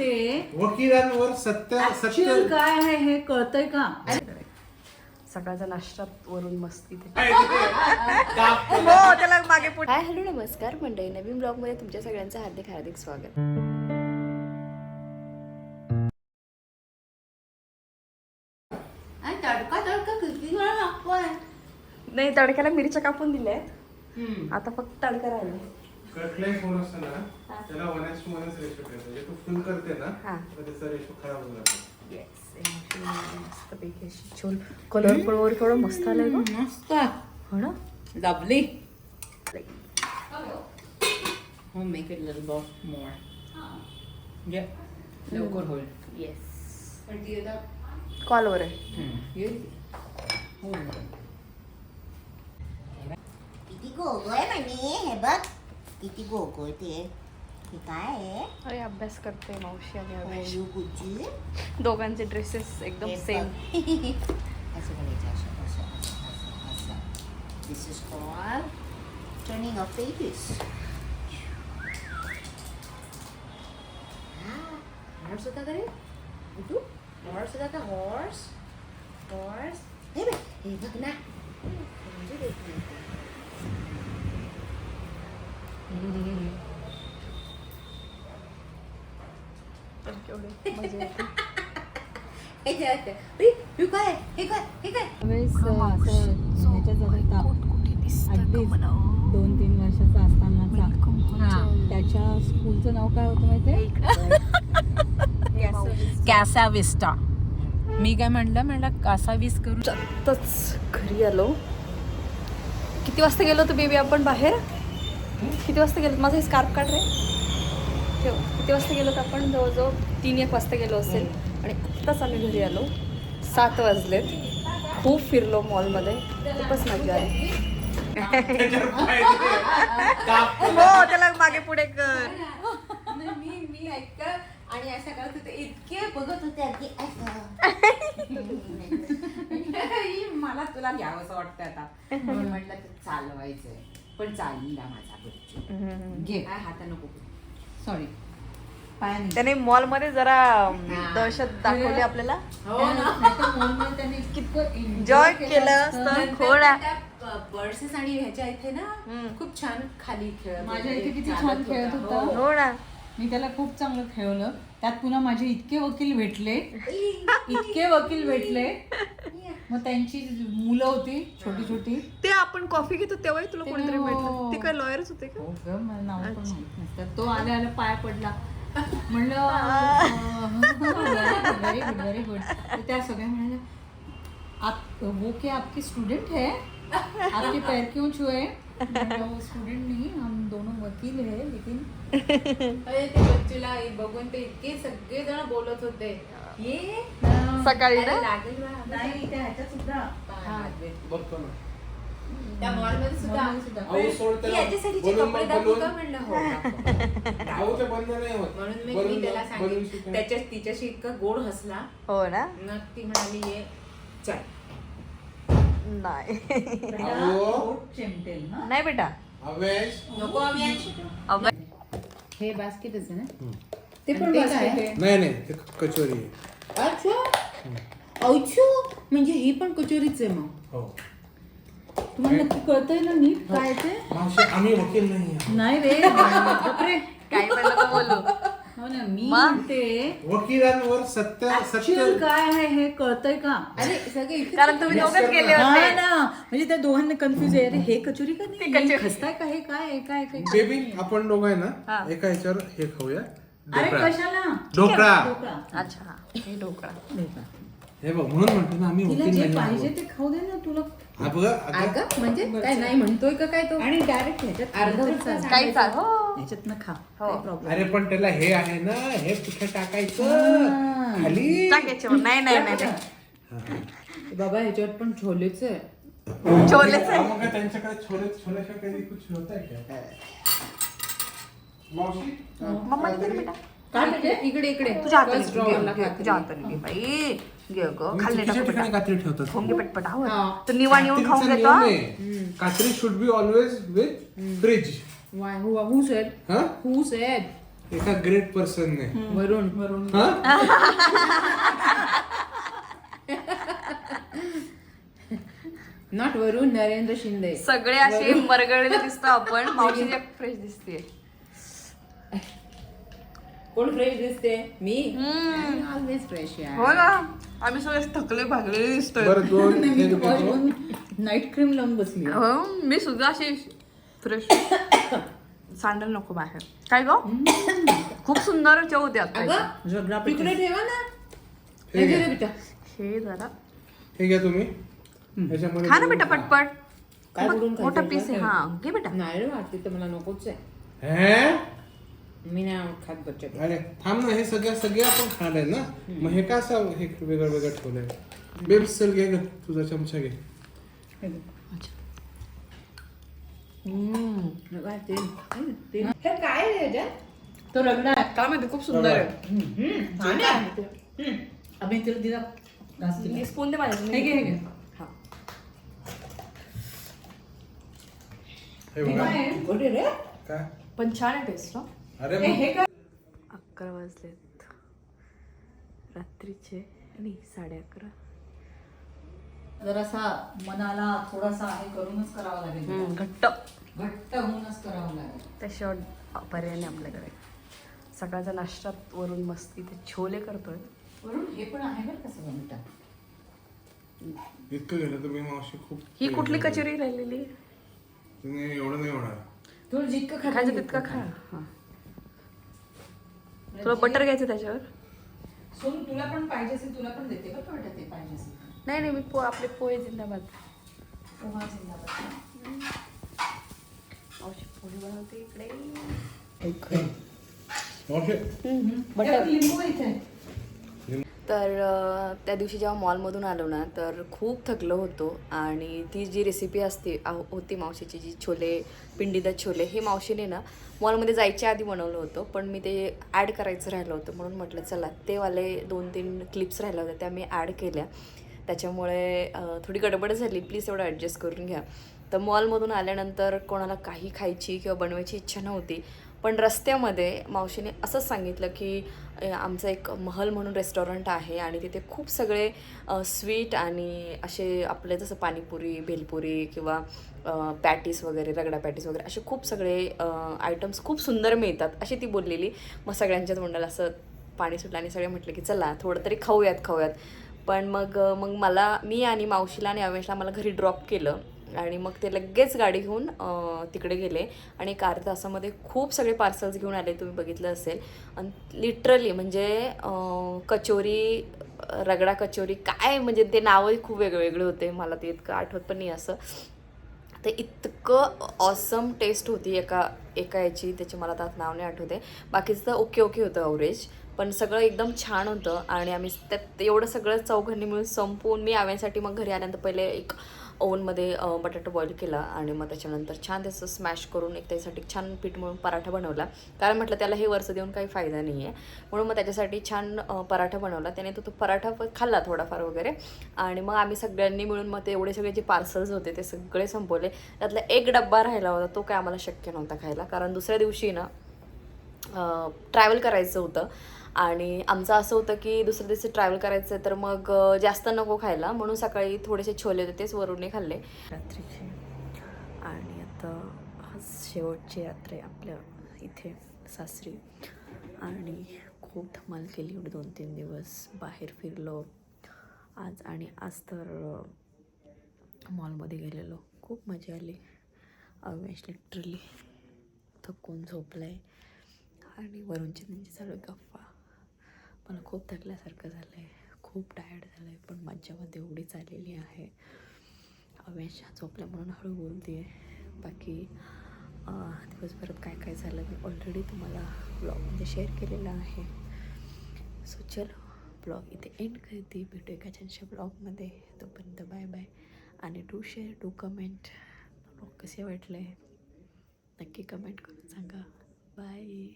म्हणते वकिलांवर सत्य सत्य काय आहे हे कळतंय का? सकाळचा नाश्ता वरून मस्ती ते. काप हो त्याला मागे पुढे. हाय हॅलो नमस्कार. मंडळी नवीन ब्लॉगमध्ये तुमच्या सगळ्यांचं हार्दिक हार्दिक स्वागत. आणि तडका तडका किती वेळा लागतोय? नाही तडक्याला मिरच्या कापून दिल्या आहेत आता फक्त तडका राहिला कटलाय फोन असतो ना त्याला वन एस टू वनच रेशो ठेवायचा म्हणजे तू फुल करते ना हा. तर त्याचा रेशो खराब होऊन जातो. मस्तपैकी अशी छान कलर पण थोडं मस्त आलंय गं. मस्त. हो ना? लवली हो make it little bit more म्हणजे लवकर होईल. येस पण ती आता कॉलवर आहे येईल हो. किती गोगोय म्हणे हे बघ किती गोगोय ते हे काय आहे? अरे अभ्यास करते मावशी आणि अभ्यास. ओयू गुज्जू दोघांचे ड्रेसेस एकदम हे सेम. असं करायचं असं असं असं असं. This is call turning of pages horse होता का रे? तू हॉर्स होता का? हॉर्स हॉर्स हे बघ हे बघ ना. केवढे मजा येते हे जे आहे ते. अरे, हे काय हे काय हे काय त्यावेळेस असं ह्याच्यात अगदीच दोन तीन वर्षाचा असताना त्याच्या स्कूलचं नाव काय होतं माहितीये कॅसा विस्टा मी काय म्हणलं? म्हणलं कासा विस करू. आत्ताच घरी आलो. किती वाजता गेलो होतो बेबी आपण बाहेर? किती वाजता गेलो? माझा स्कार्फ काढ रे. ठेव. किती वाजता गेलो होतो आपण? जवळजवळ तीन एक वाजता गेलो असेल. आणि आत्ताच आम्ही घरी आलो. सात वाजलेत. खूप फिरलो मॉलमध्ये. खूपच मजा आली. काप हो त्याला मागे पुढे कर. मी मी ऐक आणि असं करत होते इतके बघत होते अगदी असं मला तुला घ्यावं असं वाटतं आता. म्हणून म्हटलं चालवायचंय. पण चालला माझा घे. काय हाता नको सॉरी पायाने. त्याने मॉलमध्ये जरा दहशत दाखवली आपल्याला. हो ना. एन्जॉय केलं असतं. थोडा बर्सेस आणि ह्याच्या इथे ना हम्म. खूप छान खाली खेळत माझ्या इथे किती छान खेळत होता. होता. हो. हो ना. मी त्याला खूप चांगलं खेळवलं. त्यात पुन्हा माझे इतके वकील भेटले. इतके वकील भेटले. मग त्यांची मुलं होती छोटी छोटी. ते आपण कॉफी घेतो तेव्हाही तुला ते कोणीतरी हो. भेटलं. ते काय लॉयरच होते का? हो ग मला नाव पण माहीत नसतं. तो आल्या आल्या पाय पडला. म्हणलं व्हेरी गुड व्हेरी गुड त्या सगळ्या म्हणाल्या आप वो क्या आपके स्टूडेंट है? आपके पैर क्यों छुए? स्टूडेंट नहीं हम दोनों वकील है लेकिन अरे ते बच्चूला हे बघून ते इतके सगळे जण बोलत होते. ये? सकाळी ना? लागेल. नाही त्या ह्याच्यात सुद्धा. पाय. बघतो ना. त्या मॉलमध्ये सुद्धा. मॉलमध्ये सुद्धा. अहो, सोड ती त्याला. याच्यासाठीचे बलून कपडे बलून. का म्हणलं हो. दाखव. अहो ते बंद नाही होत. म्हणून मी त्याला सांगितलं. त्याच्या तिच्याशी इतका गोड हसला. हो ना? मग ती म्हणाली ये चल. नाही. अहो. पोट चिमटेल ना? नाही बेटा. अवेश. नको अगं हे बास्केटच आहे ना? ते पण ते basket काय? आहे. नाही नाही ते कचोरी आहे. अच्छा? औचू म्हणजे ही पण कचोरीच आहे मग. हो. तुम्हाला नक्की कळतंय ना नीट काय ते? मावशी आम्ही वकील नाही आहोत. नाही रे बापरे. काही पण नको बोलू. हो ना मी मग? म्हणते वकिलांवर सत्य ऍक्च्युअल सत्य काय आहे हे कळतंय का? अरे सगळे इथे कारण तुम्ही दोघच गेले हा होते. ना म्हणजे त्या दोघांना कन्फ्युज आहे. अरे हे कचोरी का ते नाही? कचोरी. खस्ताय का हे? काय आहे, काय काय बेबी आपण दोघं आहे ना हा. एका ह्याच्यावर हे खाऊया. अरे ढोकळा कशाला ढोकळा ढोकळा. अच्छा हा ढोकळा बघ म्हणून म्हणतो ना आम्ही तिला जे पाहिजे. ते खाऊ दे ना तुला हा बघ अगं, म्हणजे काय नाही म्हणतोय का काय तो आणि डायरेक्ट ह्याच्यात अर्धा. काही चाल हो ह्याच्यातनं खा हो. काही प्रॉब्लेम अरे पण त्याला हे आहे ना हे कुठे टाकायचं हा. खाली. नाही नाही नाही नाही. बाबा ह्याच्यावर पण छोलेच आहे छोलेच आहे. हा, मग काय त्यांच्याकडे छोले छोल्याशिवाय कधी कुछ होत आहे का मावशी मम्मा दे बेटा काय म्हणजे? इकडे इकडे. तुझ्या हाताने First घे, drawer ला घे, खात्री. तुझ्या हाताने घे बाई. घे ग मी खाल्ले चुकीच्या टाकू ठिकाणी बेटा कात्री ठेवतात भोंगे पटपट आहो हा. तर निवाण येऊन खाऊन कात्रीचा घेतो नियम आहे. कात्री should be always with fridge Why? Who, who said? हा? Who said? एका ग्रेट पर्सन ने. वरुण. वरून हा? नॉट वरुण नरेंद्र शिंदे. सगळे असे मरगळलेले दिसतो आपण. मावशी फ्रेश दिसते कोण फ्रेश दिसते? मी? ऑलवेज फ्रेश हो ना. आम्ही सगळे थकले भागलेले दिसतोय. बरं दोन हे घेतो. नाईट क्रीम लावून बसली. हो मी सुद्धा अशी फ्रेश सँडल नको बाहेर. काय ग? खूप सुंदर चव होते आता अगं तिकडे ठेवा ना. हे बेटा. जरा. हे घ्या तुम्ही. याच्यामध्ये खा ना बेटा पटपट. काय बोलून मोठा खायचं? पीस आहे. हा घे बेटा. नाही रे वाटते तर मला नकोच आहे. हे? मी नाही खात बच्चे अरे थांब ना हे सगळ्या सगळे आपण खाणार ना? मग हे का असं हे वेगळं वेगळं ठेवलंय? बेब्स चल घे ग तुझा चमचा घे. हे काय रे याच्यात? तो रगडा आहे. काय माहिती खूप सुंदर आहे. आम्ही तिला दिला. घास दिला. स्पून दे हे माझ्या घे हे घे. हा. हे बघा. काय पण छान आहे टेस्ट अकरा वाजलेत. रात्रीचे नाही साडे अकरा. जरासा मनाला थोडासा हे करूनच करावा लागेल. घट्ट. घट्ट. होऊनच करावं लागेल. त्याशिवाय पर्याय नाही आपल्याकडे. सकाळचा नाश्त्यात वरून मस्त इथे छोले करतोय. वरून हे पण आहे बरं कसं बनवता इतकं गेलं तुम्ही मावशी खूप ही कुठली कचोरी राहिलेली? तुम्ही एवढं नाही होणार. तुला जितकं खायचं तितकं खा. हा. तुला बटर घ्यायचं त्याच्यावर? सोनू तुला पण पाहिजे असेल तुला पण देते बरं का बेटा ते पाहिजे असेल? नाही नाही मी पो आपले पोहे जिंदाबाद. पोहा जिंदाबाद. मावशी पोहे बनवते इकडे. मावशी. त्यात लिंबू इथे. तर त्या दिवशी जेव्हा मॉलमधून आलो ना तर खूप थकलो होतो आणि ती जी रेसिपी असते होती मावशीची जी छोले पिंडीदार छोले हे मावशीने ना मॉलमध्ये जायच्या आधी बनवलं होतं. पण मी ते ॲड करायचं राहिलं होतं. म्हणून म्हटलं चला ते वाले दोन तीन क्लिप्स राहिल्या होत्या त्या मी ॲड केल्या. त्याच्यामुळे थोडी गडबड झाली. प्लीज एवढं ॲडजस्ट करून घ्या. तर मॉलमधून आल्यानंतर कोणाला काही खायची किंवा बनवायची इच्छा नव्हती. पण रस्त्यामध्ये मावशीने असंच सांगितलं की आमचं एक महल म्हणून रेस्टॉरंट आहे आणि तिथे खूप सगळे स्वीट आणि असे आपले जसं पाणीपुरी भेलपुरी किंवा पॅटीस वगैरे रगडा पॅटीस वगैरे असे खूप सगळे आयटम्स खूप सुंदर मिळतात अशी ती बोललेली. मग सगळ्यांच्या तोंडाला असं पाणी सुटलं आणि सगळे म्हटले की चला थोडं तरी खाऊयात खाऊयात. पण मग मग मला मी आणि मावशीला आणि अवेशला मला घरी ड्रॉप केलं. आणि मग ते लगेच गाडी घेऊन तिकडे गेले. आणि एक अर्ध्या तासामध्ये खूप सगळे पार्सल्स घेऊन आले तुम्ही बघितलं असेल. आणि लिटरली म्हणजे कचोरी रगडा कचोरी काय म्हणजे ते नावही खूप वेगवेगळे होते. मला ते इतकं आठवत पण नाही असं. ते इतकं ऑसम टेस्ट होती एका एका याची त्याची मला आता नाव नाही आठवते. बाकीचं तर ओके ओके होतं अवरेज. पण सगळं एकदम छान होतं आणि आम्ही त्यात एवढं सगळं चौघांनी मिळून संपवून मी आव्यांसाठी मग घरी आल्यानंतर पहिले एक ओव्हनमध्ये बटाटा बॉईल केला आणि मग त्याच्यानंतर छान त्याचं स्मॅश करून एक त्याच्यासाठी छान पीठ म्हणून पराठा बनवला. कारण म्हटलं त्याला हे वर्ष देऊन काही फायदा नाही आहे म्हणून मग त्याच्यासाठी छान पराठा बनवला. त्याने तो तो पराठा खाल्ला थोडाफार वगैरे. आणि मग आम्ही सगळ्यांनी मिळून मग ते एवढे सगळे जे पार्सल्स होते ते सगळे संपवले. त्यातला एक डब्बा राहिला होता तो काय आम्हाला शक्य नव्हता खायला. कारण दुसऱ्या दिवशी ना ट्रॅव्हल करायचं होतं. आणि आमचं असं होतं की दुसऱ्या दिवशी ट्रॅव्हल करायचं आहे तर मग जास्त नको खायला. म्हणून सकाळी थोडेसे छोले होते तेच वरून खाल्ले. रात्रीचे. आणि आता आज शेवटची रात्र आहे आपल्या इथे सासरी. आणि खूप धमाल केली एवढे दोन तीन दिवस. बाहेर फिरलो. आज आणि आज तर मॉलमध्ये गेलेलो. खूप मजा आली. अवेश लिटरली थकून झोपलं आहे आणि वरूनची त्यांची चालू गप्पा. मला खूप थकल्यासारखं झालं आहे खूप टायर्ड झालं आहे पण मज्जामध्ये एवढीच आलेली आहे. अवेश झोपल्या म्हणून हळू बोलते आहे बाकी दिवसभरात काय काय झालं मी ऑलरेडी तुम्हाला ब्लॉगमध्ये शेअर केलेलं आहे. सो चलो ब्लॉग इथे एंड करते. भेटू एका छानशा ब्लॉगमध्ये तोपर्यंत बाय बाय आणि डू शेअर डू कमेंट कसे वाटले नक्की कमेंट करून सांगा. बाय.